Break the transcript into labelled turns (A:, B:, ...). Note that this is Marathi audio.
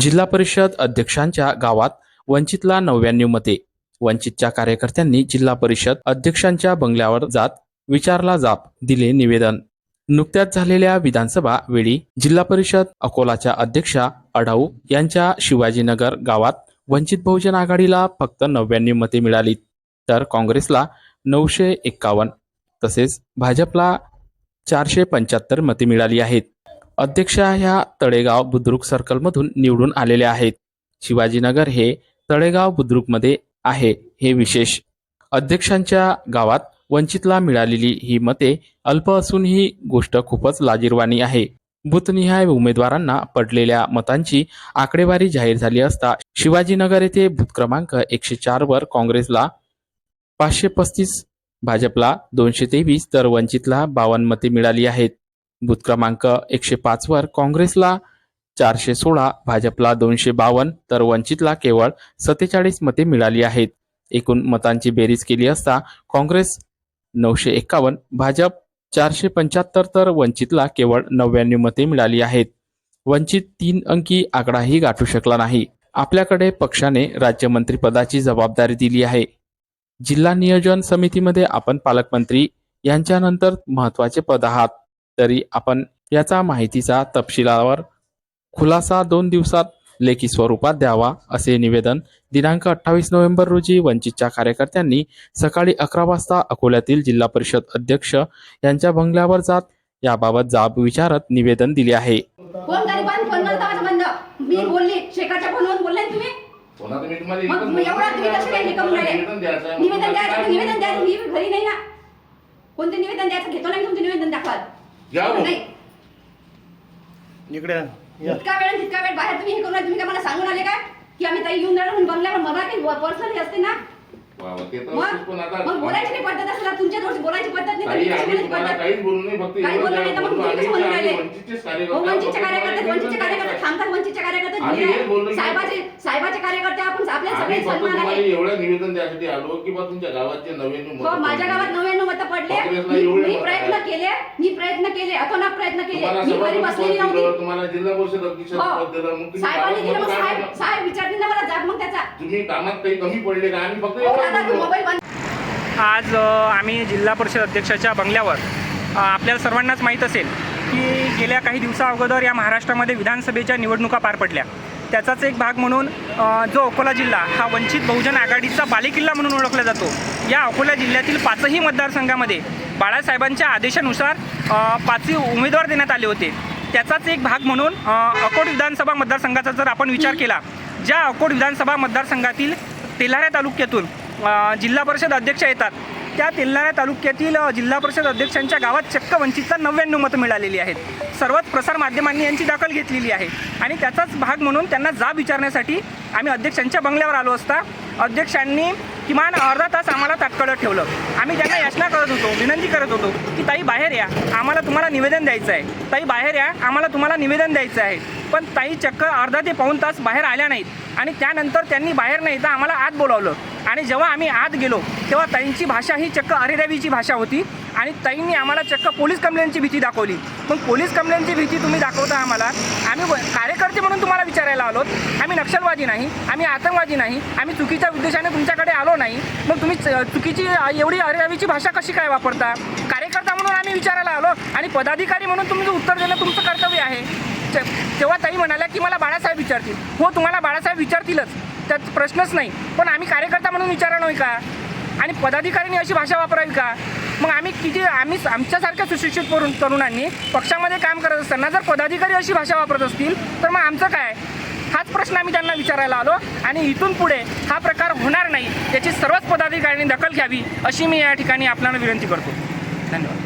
A: जिल्हा परिषद अध्यक्षांच्या गावात वंचितला नव्याण्णव मते. वंचितच्या कार्यकर्त्यांनी जिल्हा परिषद अध्यक्षांच्या बंगल्यावर जात विचारला जाप दिले निवेदन. नुकत्याच झालेल्या विधानसभा वेळी जिल्हा परिषद अकोलाच्या अध्यक्षा अढाऊ यांच्या शिवाजीनगर गावात वंचित बहुजन आघाडीला फक्त नव्याण्णव मते मिळाली. तर काँग्रेसला नऊशे एक्कावन्न तसेच भाजपला चारशे पंच्याहत्तर मते मिळाली आहेत. अध्यक्षा ह्या तळेगाव बुद्रुक सर्कलमधून निवडून आलेल्या आहेत. शिवाजीनगर हे तळेगाव बुद्रुकमध्ये आहे हे विशेष. अध्यक्षांच्या गावात वंचितला मिळालेली ही मते अल्प असून ही गोष्ट खूपच लाजीरवाणी आहे. बूथनिहाय उमेदवारांना पडलेल्या मतांची आकडेवारी जाहीर झाली असता शिवाजीनगर येथे बूथ क्रमांक एकशे चार वर काँग्रेसला पाचशे पस्तीस भाजपला दोनशे तेवीस तर वंचितला बावन्न मते मिळाली आहेत. बूथ क्रमांक एकशे पाचवर काँग्रेसला चारशे सोळा भाजपला दोनशे बावन्न तर वंचितला केवळ सत्तेचाळीस मते मिळाली आहेत. एकूण मतांची बेरीज केली असता काँग्रेस नऊशे एक्कावन्न भाजप चारशे पंच्याहत्तर तर वंचितला केवळ नव्याण्णव मते मिळाली आहेत. वंचित तीन अंकी आकडाही गाठू शकला नाही. आपल्याकडे पक्षाने राज्यमंत्रीपदाची जबाबदारी दिली आहे. जिल्हा नियोजन समितीमध्ये आपण पालकमंत्री यांच्यानंतर महत्त्वाचे पद आहात. तरी आपण याचा माहितीचा तपशिलावर खुलासा दोन दिवसात लेखी स्वरूपात द्यावा असे निवेदन दिनांक अठ्ठावीस नोव्हेंबर रोजी वंचितच्या कार्यकर्त्यांनी सकाळी अकरा वाजता अकोल्यातील जिल्हा परिषद अध्यक्ष यांच्या बंगल्यावर जात याबाबत जाब विचारत निवेदन दिले आहे.
B: हे
C: निवेदन द्यायचं? आहे.
B: निवेदन द्यायचं
C: काय
B: तर निवेदन द्यायचं मी घरी नाही ना. कोणते निवेदन द्यायचं? घेतो नाही तुमचे निवेदन दाखवाल
C: घ्या भाऊ.
B: नाही
D: इकडे या.
B: जितका वेळ तितका वेळ बाहेर तुम्ही हे करून राहिले, तुम्ही काय मला सांगून आले काय की आम्ही ताई येऊन राहिलो म्हणून बंगल्यावर मला काही पर्सनली असते ना
C: वा वा, ते तर
B: मग
C: असतोच पण आता
B: मग बोलायची नाही पद्धत असेल तुमच्या दोष बोलायची पद्धत नाही तर
C: ताई,
B: मी कशी
C: आम्ही
B: बोलायची
C: तुम्हाला
B: पद्धत
C: काहीच बोलू नाही फक्त
B: काही
C: एवढंच
B: बोललं नाही तर मग
C: बोलतो,
B: तुम्ही कसं
C: आम्ही-
B: म्हणून
C: आम्ही
B: राहिले
C: वंचितचेच
B: हो,
C: कार्यकर्ते
B: वंचितचे
C: आहोत.
B: कार्यकर्ते
C: तुम्हाला
B: वंचितचे
C: निवेदन
B: कार्यकर्ते
C: द्यायचं आहे.
B: थांबतात वंचितचे कार्यकर्ते
C: आम्ही
B: जुने
C: हेच बोललो
B: आहे.
C: की-
B: साहेबाचे साहेबाचे कार्यकर्ते आपण आपले सगळे
C: आम्ही फक्त
B: सन्मान
C: तुम्हाला
B: आहे
C: एवढं निवेदन द्यायसाठी आलो की बा तुमच्या जे नव्याण्णव
B: हो माझ्या
C: पडली.
B: गावात नव्याण्णव मतं पडले
C: काँग्रेसला
B: मी
C: एवढे
B: मी
C: मतं
B: प्रयत्न
C: आहेत.
B: केले मी प्रयत्न केले अतोनात प्रयत्न केले
C: तुम्हाला
B: मी घरी
C: सभापती
B: बसलेली
C: पद दिलं,
B: नव्हती
C: तुम्हाला जिल्हा परिषद अध्यक्ष
B: हो.
C: पद दिलं मग तुम्ही
B: साहेबांनी
C: गावात
B: दिलं मग
C: मतं काय
B: साहेब
C: करणार?
B: साहेब विचारतील ना मला जाब मग त्याचा
C: तुम्ही कामात काही कमी पडले का आम्ही फक्त
B: हो
C: एवढं
E: आज आम्ही जिल्हा परिषद अध्यक्षाच्या बंगल्यावर आपल्याला सर्वांनाच माहीत असेल की गेल्या काही दिवसा अगोदर या महाराष्ट्रामध्ये विधानसभेच्या निवडणुका पार पडल्या. त्याचाच एक भाग म्हणून जो अकोला जिल्हा हा वंचित बहुजन आघाडीचा बालेकिल्ला म्हणून ओळखला जातो. या अकोला जिल्ह्यातील पाचही मतदारसंघामध्ये बाळासाहेबांच्या आदेशानुसार पाचही उमेदवार देण्यात आले होते. त्याचाच एक भाग म्हणून अकोट विधानसभा मतदारसंघाचा जर आपण विचार केला ज्या अकोट विधानसभा मतदारसंघातील तेल्हारा तालुक्यातून जिल्हा परिषद अध्यक्ष येतात. त्या तेल्हारा तालुक्यातील जिल्हा परिषद अध्यक्षांच्या गावात चक्क वंचितचा नव्याण्णव मतं मिळालेली आहेत. सर्वच प्रसार माध्यमांनी यांची दखल घेतलेली आहे. आणि त्याचाच भाग म्हणून त्यांना जाब विचारण्यासाठी आम्ही अध्यक्षांच्या बंगल्यावर आलो असता अध्यक्षांनी किमान अर्धा तास आम्हाला तात्काळ ठेवलं. आम्ही त्यांना याचना करत होतो विनंती करत होतो की ताई बाहेर या आम्हाला तुम्हाला निवेदन द्यायचं आहे. ताई बाहेर या आम्हाला तुम्हाला निवेदन द्यायचं आहे. पण ताई चक्क अर्धा ते पाऊण तास बाहेर आल्या नाहीत. आणि त्यानंतर त्यांनी बाहेर नाही तर आम्हाला आत बोलावलं. आणि जेव्हा आम्ही आत गेलो तेव्हा ताईंची भाषा ही चक्क अरेरावीची भाषा होती. आणि ताईंनी आम्हाला चक्क पोलीस कंप्लेंटची भीती दाखवली. मग पोलीस कंप्लेंटची भीती तुम्ही दाखवता आम्हाला? आम्ही व- कार्यकर्ते म्हणून तुम्हाला विचारायला आलो आम्ही नक्षलवादी नाही आम्ही आतंकवादी नाही आम्ही चुकीच्या उद्देशाने तुमच्याकडे आलो नाही. मग तुम्ही च- चुकीची एवढी अरेरावीची भाषा कशी काय वापरता? कार्यकर्ते आम्ही विचारायला आलो आणि पदाधिकारी म्हणून तुम्ही उत्तर देणं तुमचं कर्तव्य आहे. तेव्हा ताई म्हणाल्या की मला बाळासाहेब विचारतील. हो तुम्हाला बाळासाहेब विचारतीलच. त्यात प्रश्नच नाही. पण आम्ही कार्यकर्ता म्हणून विचारा नाही का? आणि पदाधिकाऱ्यांनी अशी भाषा वापरावी का? मग आम्ही किती आम्ही आमच्यासारख्या सुशिक्षित करून तरुणांनी पक्षामध्ये काम करत असताना जर पदाधिकारी अशी भाषा वापरत असतील तर मग आमचं काय? हाच प्रश्न आम्ही त्यांना विचारायला आलो आणि इथून पुढे हा प्रकार होणार नाही. याची सर्वच पदाधिकाऱ्यांनी दखल घ्यावी अशी मी या ठिकाणी आपल्याला विनंती करतो. धन्यवाद.